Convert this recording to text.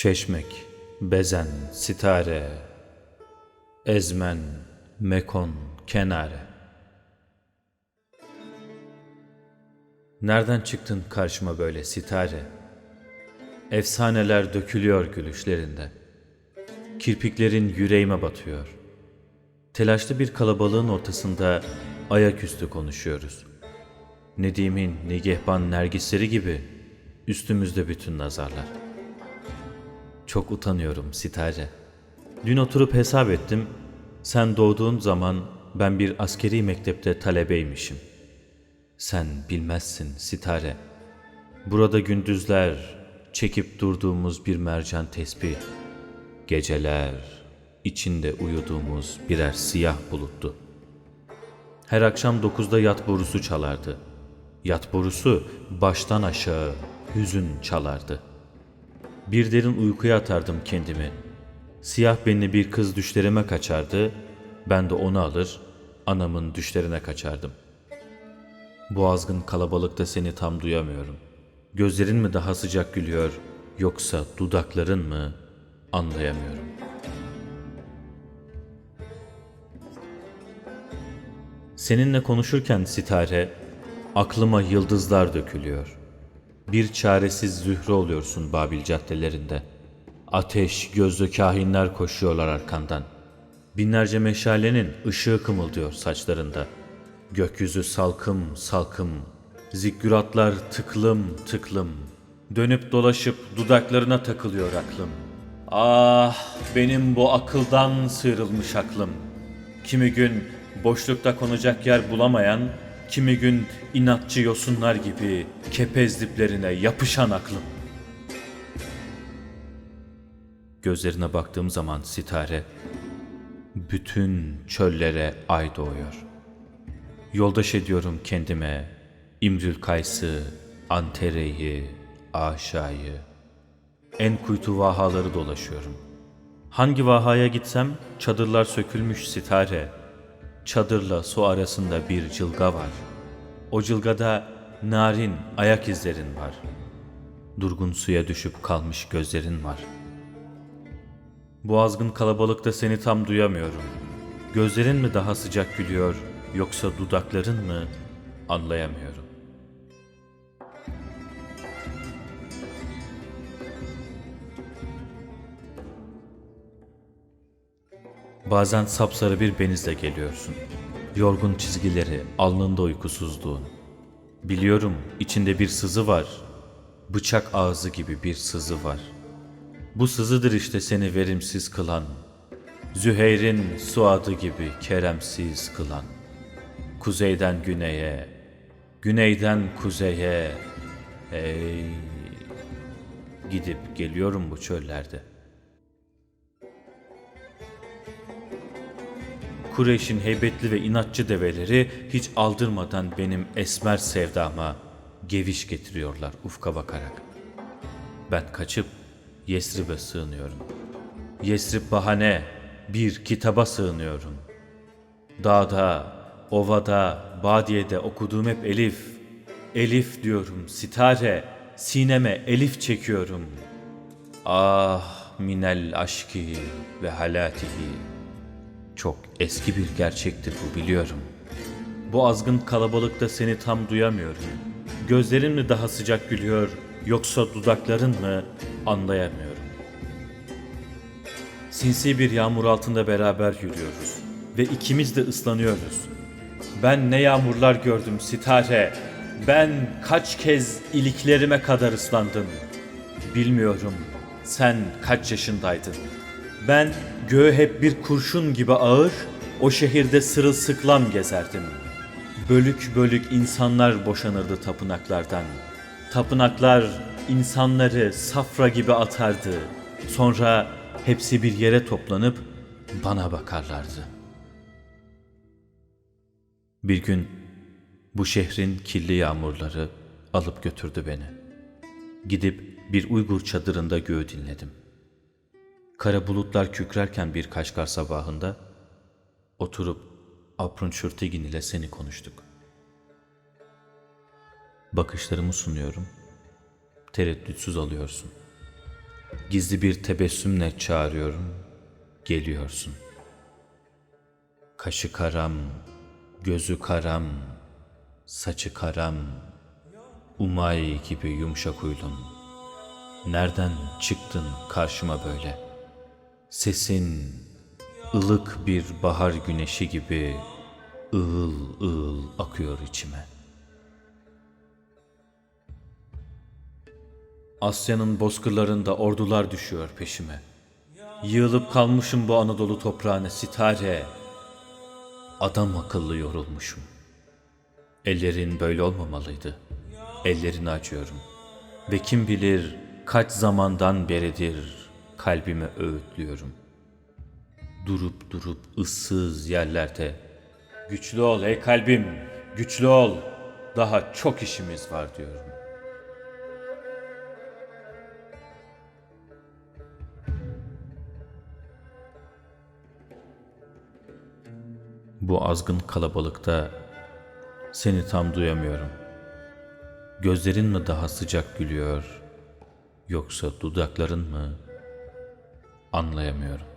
Çeşmek, bezen, sitare, ezmen, mekon, kenare. Nereden çıktın karşıma böyle sitare? Efsaneler dökülüyor gülüşlerinde. Kirpiklerin yüreğime batıyor. Telaşlı bir kalabalığın ortasında ayaküstü konuşuyoruz. Nedim'in nigehban nergisleri gibi üstümüzde bütün nazarlar. Çok utanıyorum sitare. Dün oturup hesap ettim. Sen doğduğun zaman ben bir askeri mektepte talebeymişim. Sen bilmezsin sitare. Burada gündüzler çekip durduğumuz bir mercan tesbih. Geceler içinde uyuduğumuz birer siyah buluttu. Her akşam dokuzda yat borusu çalardı. Yat borusu baştan aşağı hüzün çalardı. Bir derin uykuya atardım kendimi. Siyah benli bir kız düşlerime kaçardı. Ben de onu alır, anamın düşlerine kaçardım. Bu azgın kalabalıkta seni tam duyamıyorum. Gözlerin mi daha sıcak gülüyor, yoksa dudakların mı anlayamıyorum. Seninle konuşurken sitare, aklıma yıldızlar dökülüyor. Bir çaresiz zühre oluyorsun Babil caddelerinde. Ateş, gözlü kahinler koşuyorlar arkandan. Binlerce meşalenin ışığı kımıldıyor saçlarında. Gökyüzü salkım salkım, zikkuratlar tıklım tıklım. Dönüp dolaşıp dudaklarına takılıyor aklım. Ah benim bu akıldan sıyrılmış aklım. Kimi gün boşlukta konacak yer bulamayan, kimi gün inatçı yosunlar gibi kepez diplerine yapışan aklım. Gözlerine baktığım zaman sitare, bütün çöllere ay doğuyor. Yoldaş ediyorum kendime İmrül Kays'ı, Antere'yi, Aşa'yı, en kuytu vahaları dolaşıyorum. Hangi vahaya gitsem çadırlar sökülmüş sitare. Çadırla su arasında bir cılga var. O cılgada narin ayak izlerin var. Durgun suya düşüp kalmış gözlerin var. Bu azgın kalabalıkta seni tam duyamıyorum. Gözlerin mi daha sıcak gülüyor yoksa dudakların mı anlayamıyorum. Bazen sapsarı bir benizle geliyorsun. Yorgun çizgileri, alnında uykusuzluğun. Biliyorum içinde bir sızı var. Bıçak ağzı gibi bir sızı var. Bu sızıdır işte seni verimsiz kılan. Züheyr'in suadı gibi keremsiz kılan. Kuzeyden güneye, güneyden kuzeye, ey gidip geliyorum bu çöllerde. Kureyş'in heybetli ve inatçı develeri hiç aldırmadan benim esmer sevdama geviş getiriyorlar ufka bakarak. Ben kaçıp Yesrib'e sığınıyorum. Yesrib bahane, bir kitaba sığınıyorum. Dağda, ovada, badiyede okuduğum hep elif. Elif diyorum, sitare, sineme elif çekiyorum. Ah minel aşki ve halatihi. Çok eski bir gerçektir bu biliyorum. Bu azgın kalabalıkta seni tam duyamıyorum. Gözlerin mi daha sıcak gülüyor yoksa dudakların mı anlayamıyorum. Sinsi bir yağmur altında beraber yürüyoruz ve ikimiz de ıslanıyoruz. Ben ne yağmurlar gördüm sitare. Ben kaç kez iliklerime kadar ıslandım. Bilmiyorum sen kaç yaşındaydın. Ben göğe hep bir kurşun gibi ağır, o şehirde sırılsıklam gezerdim. Bölük bölük insanlar boşanırdı tapınaklardan. Tapınaklar insanları safra gibi atardı. Sonra hepsi bir yere toplanıp bana bakarlardı. Bir gün bu şehrin kirli yağmurları alıp götürdü beni. Gidip bir Uygur çadırında göğü dinledim. Kara bulutlar kükrerken bir Kaşgar sabahında oturup Aprun Şürtegin ile seni konuştuk. Bakışlarımı sunuyorum. Tereddütsüz alıyorsun. Gizli bir tebessümle çağırıyorum, geliyorsun. Kaşı karam, gözü karam, saçı karam, umay gibi yumuşak huylun. Nereden çıktın karşıma böyle? Sesin ılık bir bahar güneşi gibi ığıl ığıl akıyor içime. Asya'nın bozkırlarında ordular düşüyor peşime. Yığılıp kalmışım bu Anadolu toprağına sitare. Adam akıllı yorulmuşum. Ellerin böyle olmamalıydı. Ellerini acıyorum. Ve kim bilir kaç zamandan beridir kalbimi öğütlüyorum. Durup durup ıssız yerlerde. Güçlü ol ey kalbim, güçlü ol. Daha çok işimiz var diyorum. Bu azgın kalabalıkta seni tam duyamıyorum. Gözlerin mi daha sıcak gülüyor yoksa dudakların mı? Anlayamıyorum.